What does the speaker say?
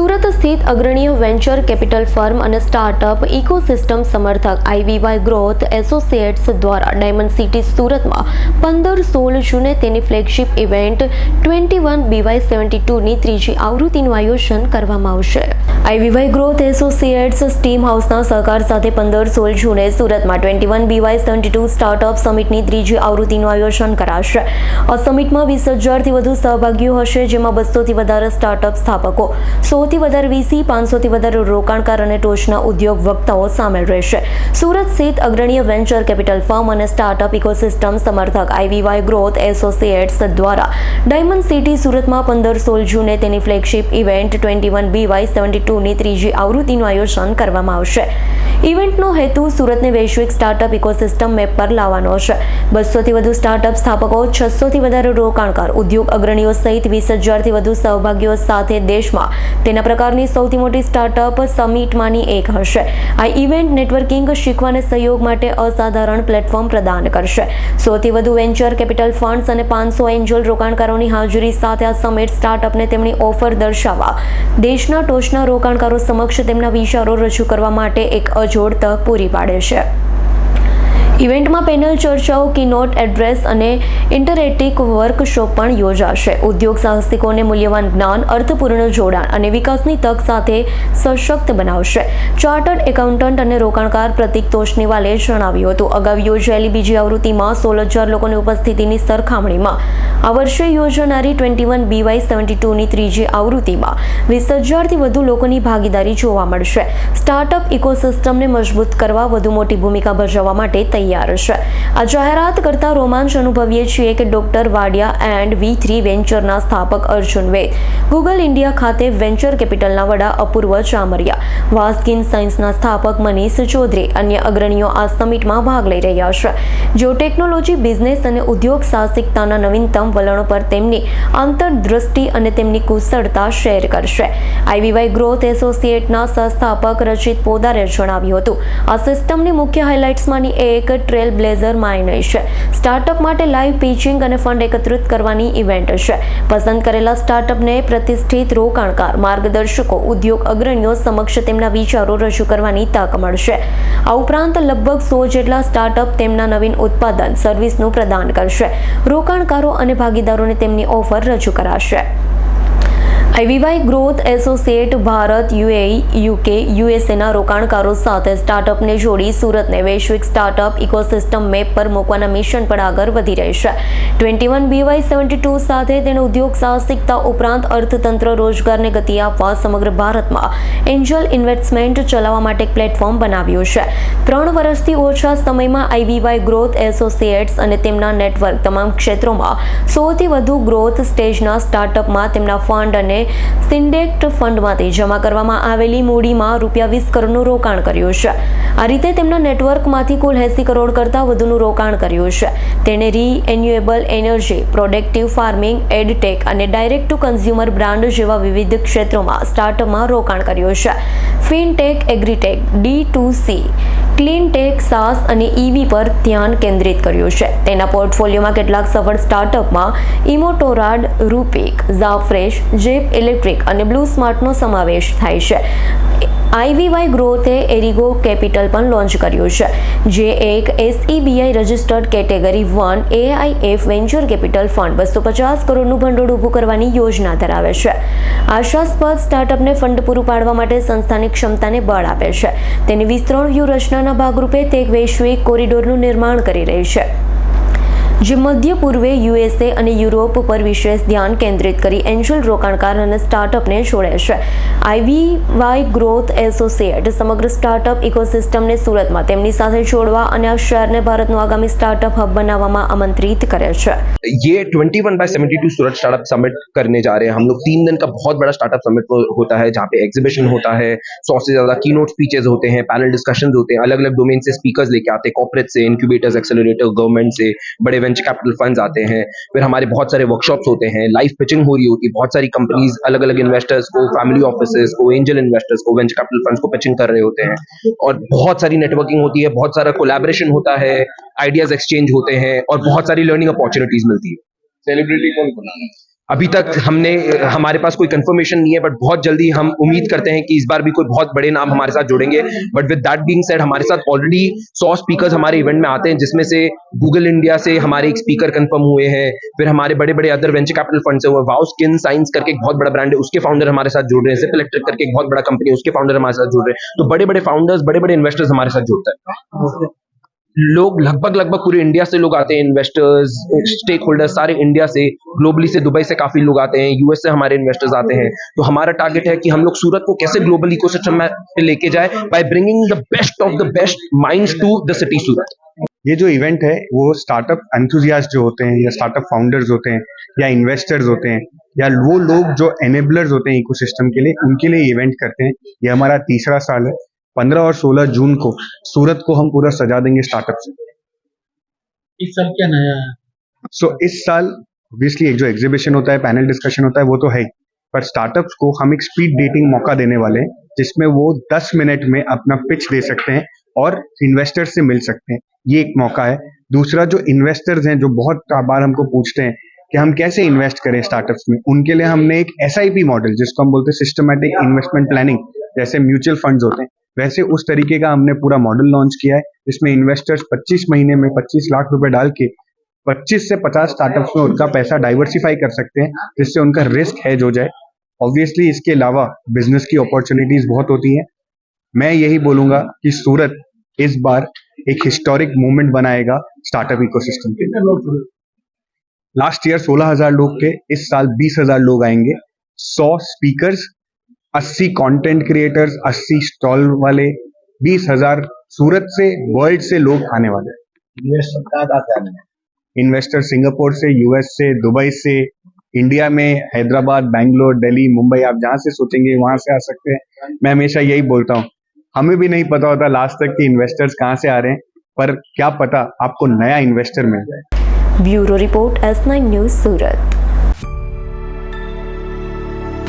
સુરત સ્થિત અગ્રણીય venture capital firm અને સ્ટાર્ટઅપ ઇકોસિસ્ટમ સમર્થક આઈવીવાય ગ્રોથ એસોસિએટ્સ દ્વારા ડાયમંડ સિટી સુરતમાં પંદર સોળ જૂને તેની flagship event twenty one BY seventy ટુની ત્રીજી આવૃત્તિનું આયોજન કરવામાં આવશે. આઈવીવાય ગ્રોથ એસોસિએટ્સ સ્ટીમ હાઉસના સહકાર સાથે પંદર સોળ જૂને સુરતમાં twenty one BY seventy two startup સમિટની ત્રીજી આવૃત્તિનું આયોજન કરાશે. આ સમિટમાં વીસ હજારથી વધુ સહભાગીઓ હશે, જેમાં બસોથી વધારે સ્ટાર્ટઅપ સ્થાપકો સોથી વધારે વીસી, પાંચસોથી વધારે રોકાણકાર અને ટોચના ઉદ્યોગ વક્તાઓ સામેલ રહેશે. સુરત સ્થિત અગ્રણીય વેન્ચર કેપિટલ ફર્મ અને સ્ટાર્ટઅપ ઇકોસિસ્ટમ સમર્થક આઈવીવાય ગ્રોથ એસોસિએટ્સ દ્વારા. ડાયમંડ સિટી સુરતમાં પંદર સોળ જૂને તેની flagship event twenty one BY seventy ટુની ત્રીજી આવૃત્તિનું આયોજન કરવામાં આવશે. ઇવેન્ટનો હેતુ સુરતને વૈશ્વિક સ્ટાર્ટઅપ ઇકોસિસ્ટમ મેપ પર લાવવાનો છે. બસોથી વધુ સ્ટાર્ટઅપ સ્થાપકો, છસોથી વધારે રોકાણકાર, ઉદ્યોગ અગ્રણીઓ સહિત વીસ હજારથી વધુ સહભાગીઓ સાથે દેશમાં. તેના પ્રકારની સૌથી મોટી સ્ટાર્ટઅપ સમિટમાંની એક હશે. આ ઇવેન્ટ નેટવર્કિંગ શીખવા અને સહયોગ માટે અસાધારણ પ્લેટફોર્મ પ્રદાન કરશે. સૌથી વધુ વેન્ચર કેપિટલ ફંડ્સ અને પાંચસો એન્જલ રોકાણકારોની હાજરી સાથે આ સમિટ સ્ટાર્ટઅપને તેમની ઓફર દર્શાવવા. દેશના ટોચના રોકાણકારો સમક્ષ તેમના વિચારો રજૂ કરવા માટે એક અજોડ તક પૂરી પાડે છે. ઇવેન્ટમાં પેનલ ચર્ચાઓ કીનોટ એડ્રેસ અને ઇન્ટરેક્ટિવ વર્કશોપ પણ યોજાશે. ઉદ્યોગ સાહસિકોને મૂલ્યવાન જ્ઞાન, અર્થપૂર્ણ જોડાણ અને વિકાસની તક સાથે સશક્ત બનાવશે. ચાર્ટર્ડ એકાઉન્ટન્ટ અને રોકાણકાર પ્રતિક તોશનીવાલે જણાવ્યું હતું. અગાઉ યોજાયેલી બીજી આવૃત્તિમાં સોળ હજાર લોકોની ઉપસ્થિતિની સરખામણીમાં આ વર્ષે યોજાનારી ટ્વેન્ટી વન બીવાય સેવન્ટી ટુની ત્રીજી આવૃત્તિમાં વીસ હજારથી વધુ લોકોની ભાગીદારી જોવા મળશે. સ્ટાર્ટઅપ ઇકોસિસ્ટમને મજબૂત કરવા વધુ મોટી ભૂમિકા ભજવવા માટે તૈયાર છે. આ જાહેરાત કરતા રોમાંચ અનુભવીએ છીએ કે doctor Wadia and V three વેન્ચરના સ્થાપક અર્જુન વેદ ગૂગલ ઇન્ડિયા ખાતે વેન્ચર કેપિટલના વડા અપૂર્વ ચામરિયા, વાસ્કિન સાયન્સના સ્થાપક મનીષ ચૌધરી, અન્ય અગ્રણીઓ આ સમિટમાં ભાગ લઈ રહ્યા છે. જેઓ ટેકનોલોજી બિઝનેસ અને ઉદ્યોગ સાહસિકતાના નવીનતમ વલણો પર તેમની આંતરદૃષ્ટિ અને તેમની કુશળતા શેર કરશે. આઈવીવાય ગ્રોથ એસોસિએટના સંસ્થાપક રચિત પોદારે જણાવ્યું હતું, આ સિસ્ટમની મુખ્ય હાઇલાઇટ્સમાંની એક ટ્રેલ બ્લેઝર માઇનસ છે. સ્ટાર્ટઅપ માટે લાઈવ પીચિંગ અને ફંડ એકત્રિત કરવાની ઇવેન્ટ છે. પસંદ કરેલા સ્ટાર્ટઅપને પ્રતિષ્ઠિત રોકાણકાર, માર્ગદર્શકો, ઉદ્યોગ અગ્રણીઓ સમક્ષ તેમના વિચારો રજૂ કરવાની તક મળશે. આ ઉપરાંત લગભગ સો જેટલા સ્ટાર્ટઅપ તેમના નવીન ઉત્પાદન, સર્વિસનું પ્રદાન કરશે. રોકાણકારો અને ભાગીદારોને તેમની ઓફર રજૂ કરાશે. IVY Growth associate Bharat, UAE, UK, યુએસએના રોકાણકારો સાથે સ્ટાર્ટઅપને જોડી સુરતને વૈશ્વિક સ્ટાર્ટઅપ ઇકોસિસ્ટમ મેપ પર મૂકવાના મિશન પર આગળ વધી રહેશે twenty one BY seventy two સાથે તેણે ઉદ્યોગ સાહસિકતા ઉપરાંત અર્થતંત્ર, રોજગારને ગતિ આપવા સમગ્ર ભારતમાં એન્જલ ઇન્વેસ્ટમેન્ટ ચલાવવા માટે એક પ્લેટફોર્મ બનાવ્યું છે. ત્રણ વર્ષથી ઓછા સમયમાં આઈવીવાય ગ્રોથ એસોસિએટ્સ અને તેમના નેટવર્ક તમામ ક્ષેત્રોમાં સૌથી વધુ ગ્રોથ સ્ટેજના સ્ટાર્ટઅપમાં તેમના ફંડ અને સિન્ડેક્ટ ફંડમાંથી જમા કરવામાં આવેલી મૂડીમાં રૂપિયા વીસ કરોડનું રોકાણ કર્યું છે. આ રીતે તેમના નેટવર્કમાંથી કુલ એંસી કરોડ કરતાં વધુનું રોકાણ કર્યું છે. તેણે renewable energy, productive farming, edtech અને ડાયરેક્ટ ટુ કન્ઝ્યુમર બ્રાન્ડ જેવા વિવિધ ક્ષેત્રોમાં સ્ટાર્ટઅપમાં રોકાણ કર્યું છે. Fintech, agritech, D to C clean tech SaaS અને ઈવી પર ધ્યાન કેન્દ્રિત કર્યું છે. તેના પોર્ટફોલિયોમાં કેટલાક સફળ સ્ટાર્ટઅપમાં ઇમોટોરાડ, રૂપિક, ઝાફ્રેશ જેપ ઇલેક્ટ્રિક અને બ્લુ સ્માર્ટનો સમાવેશ થાય છે. આઈવીવાય ગ્રોથે એરિગો કેપિટલ પણ લોન્ચ કર્યું છે, જે એક SEBI registered category one AIF venture capital fund બસો પચાસ કરોડનું ભંડોળ ઊભું કરવાની યોજના ધરાવે છે. આશાસ્પદ સ્ટાર્ટઅપને ફંડ પૂરું પાડવા માટે સંસ્થાની ક્ષમતાને બળ આપે છે. તેની વિસ્તરણ વ્યૂહરચનાના ભાગરૂપે તે એક વૈશ્વિક કોરિડોરનું નિર્માણ કરી રહી છે. જે મધ્ય પૂર્વે યુએસએ અને યુરોપ પર વિશેષ ધ્યાન કેન્દ્રિત કરી એન્જલ રોકાણકાર અને સ્ટાર્ટઅપને જોડે છે આઈવીવાય ગ્રોથ એસોસિએટ સમગ્ર સ્ટાર્ટઅપ ઇકોસિસ્ટમને સુરતમાં તેમની સાથે જોડવા અને આ શહેરને ભારતનું આગામી સ્ટાર્ટઅપ હબ બનાવવામાં આમંત્રિત કરે છે ये 21 बाय 72 सूरत स्टार्टअप समिट करने जा रहे हैं हम लोग तीन दिन का बहुत बड़ा स्टार्टअप समिट होता है जहाँ पे एग्जीबिशन होता है सौ से ज्यादा की नोट स्पीचेस होते हैं पैनल डिस्कशन होते हैं अलग अलग डोमेन से स्पीकर्स लेके आते हैं कॉर्पोरेट से इंक्यूबेटर्स एक्सेलरेटर गवर्नमेंट से बड़े वेंचर कैपिटल फंड्स आते हैं, फिर हमारे बहुत सारे वर्कशॉप्स होते हैं लाइव पिचिंग हो रही होती है बहुत सारी कंपनीज़ अलग अलग इन्वेस्टर्स को फैमिली ऑफ़िस को एंजल इन्वेस्टर्स को वेंचर कैपिटल फंड्स को पिचिंग कर रहे होते हैं। और बहुत सारी नेटवर्किंग होती है, बहुत सारा कोलेबरेशन होता है आइडियाज़ एक्सचेंज होते हैं, और बहुत सारी लर्निंग अपॉर्चुनिटीज़ मिलती है। सेलिब्रिटी कौन बनाना अभी तक हमने, हमारे पास कोई कंफर्मेशन नहीं है बट बहुत जल्दी हम उम्मीद करते हैं कि इस बार भी कोई बहुत बड़े नाम हमारे साथ जुड़ेंगे। But with that being said हमारे साथ ऑलरेडी सौ स्पीकर्स हमारे इवेंट में आते हैं, जिसमें से गूगल इंडिया से हमारे एक स्पीकर कंफर्म हुए हैं, फिर हमारे बड़े बड़े अदर वेंचर कैपिटल फंड से हुए वाउ स्किन साइंस करके एक बहुत बड़ा ब्रांड है, उसके फाउंडर हमारे साथ जुड़ रहे हैं जिप इलेक्ट्रिक करके एक बहुत बड़ा कंपनी है, उसके फाउंडर हमारे साथ जुड़ रहे हैं। तो बड़े बड़े फाउंडर्स बड़े बड़े इन्वेस्टर्स हमारे साथ जुड़ते हैं। लोग लगभग लगभग पूरे इंडिया से लोग आते हैं इन्वेस्टर्स स्टेक होल्डर्स सारे इंडिया से ग्लोबली से दुबई से काफ़ी लोग आते हैं यूएस से हमारे इन्वेस्टर्स आते हैं। तो हमारा टारगेट है कि हम लोग सूरत को कैसे ग्लोबल इकोसिस्टम में लेके जाए by bringing the best of the best minds to the city Surat. ये जो इवेंट है, वो स्टार्टअप एंथुजियास्ट जो होते हैं, या स्टार्टअप फाउंडर्स होते हैं, या इन्वेस्टर्स होते हैं, या वो लोग जो एनेबलर्स होते हैं इकोसिस्टम के लिए, उनके लिए इवेंट करते हैं। ये हमारा तीसरा साल है। पंद्रह और सोलह जून को सूरत को हम पूरा सजा देंगे स्टार्टअप से। इस साल क्या नया है? सो so, इस साल ऑब्वियसली एक जो एग्जीबिशन होता है पैनल डिस्कशन होता है वो तो है ही। पर स्टार्टअप्स को हम एक स्पीड डेटिंग मौका देने वाले हैं जिसमें वो 10 मिनट में अपना पिच दे सकते हैं और इन्वेस्टर्स से मिल सकते हैं। ये एक मौका है। दूसरा जो इन्वेस्टर्स हैं जो बहुत बार हमको पूछते हैं कि हम कैसे इन्वेस्ट करें स्टार्टअप्स में उनके लिए हमने एक एसआईपी मॉडल जिसको हम बोलते हैं सिस्टमेटिक इन्वेस्टमेंट प्लानिंग जैसे म्यूचुअल फंड्स होते हैं। वैसे उस तरीके का हमने पूरा मॉडल लॉन्च किया है, जिसमें इन्वेस्टर्स 25 महीने में 25 लाख रुपए डाल के 25 से 50 स्टार्टअप्स में उनका पैसा डाइवर्सिफाई कर सकते हैं, जिससे उनका रिस्क हैज़ हो जाए। ऑब्वियसली इसके अलावा बिज़नेस की अपॉर्चुनिटीज़ बहुत होती हैं। मैं यही बोलूँगा कि सूरत इस बार एक हिस्टोरिक मूवमेंट बनाएगा स्टार्टअप इकोसिस्टम के लास्ट ईयर 16000 लोग थे, इस साल 20000 लोग आएँगे। 100 स्पीकर्स अस्सी कंटेंट क्रिएटर्स अस्सी स्टॉल वाले बीस हज़ार सूरत से वर्ल्ड से लोग आने वाले इन्वेस्टर सिंगापुर से यूएस से दुबई से इंडिया में हैदराबाद बैंगलोर दिल्ली मुंबई आप जहाँ से सोचेंगे वहाँ से आ सकते हैं। मैं हमेशा यही बोलता हूँ। हमें भी नहीं पता होता लास्ट तक कि इन्वेस्टर्स कहाँ से आ रहे हैं पर क्या पता आपको नया इन्वेस्टर मिल जाए। Bureau report S news Surat.